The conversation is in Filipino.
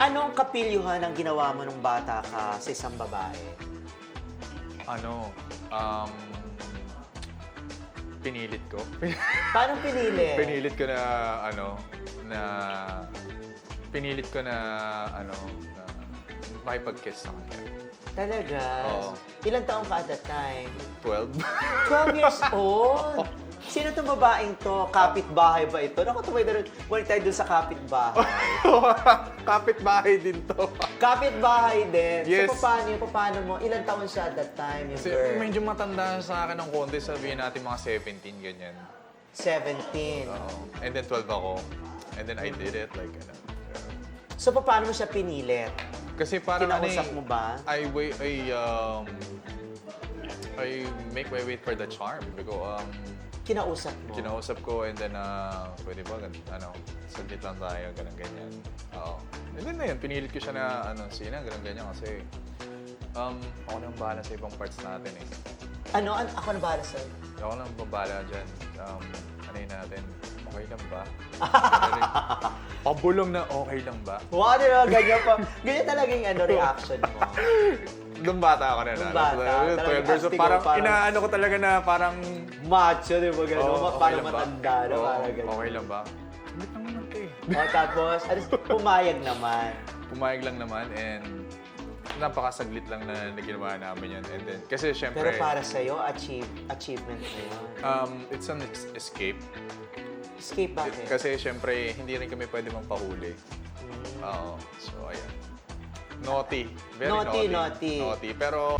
Anong kapilyuhan ang ginawa mo nung bata ka sa isang babae? Ano, um, pinilit ko. Paano pinili? pinilit ko na, ano, na, pinilit ko na, ano, na makipag-kiss sa kanya. Talaga? Oo. Ilang taong ka at that time? 12. 12 years old? Sino itong babaeng to? Kapitbahay ba ito? Naku, tumay na rin. Balik tayo dun sa kapitbahay. Kapit-bahay din to. kapitbahay din. Yes. So, paano, paano mo? Ilang taon siya at that time, yung Kasi girl? medyo matanda sa akin ng konti, sabihin natin mga 17, ganyan. 17. Oo. And then 12 ako. And then I did it, like, ano. So, paano mo siya pinilit? Kasi parang ano Kinausap eh, mo ba? I wait, I, um, I make my way for the charm. Because, um, Kinausap mo? kinausap ko and then, uh, pwede ba, gan- ano, saglit lang tayo, ganun, ganyan. Oo. And then na yun, pinilit ko siya na, ano, sige na, ganun, ganyan, kasi, um, ako nang bahala sa ibang parts natin eh. Ano? An- ako na bahala sa'yo. Ako lang bahala dyan. Um, ano yun natin, okay lang ba? Pabulong na okay lang ba? Wow, di ba? Ganyan pa. Ganyan talaga yung ano, reaction mo. Nung bata ako na. Nung na- bata, na- talagang 12 years old, astig mo, parang, parang- inaano ko talaga na parang... Macho, di ba? Gano'n. oh, parang lang ba? matanda, no? Oo, parang gano'n. okay lang ba? Hindi lang naman to eh. O, tapos, ano, pumayag naman. Pumayag lang naman and napakasaglit lang na, na ginawa namin yun. And then, kasi syempre, Pero para sa'yo, achieve, achievement na yun. um, it's an ex- escape. Escape bakit? Kasi syempre, hindi rin kami pwede magpahuli. Hmm. Oo. So, ayan. Naughty. Very Naughty, naughty. naughty. Pero,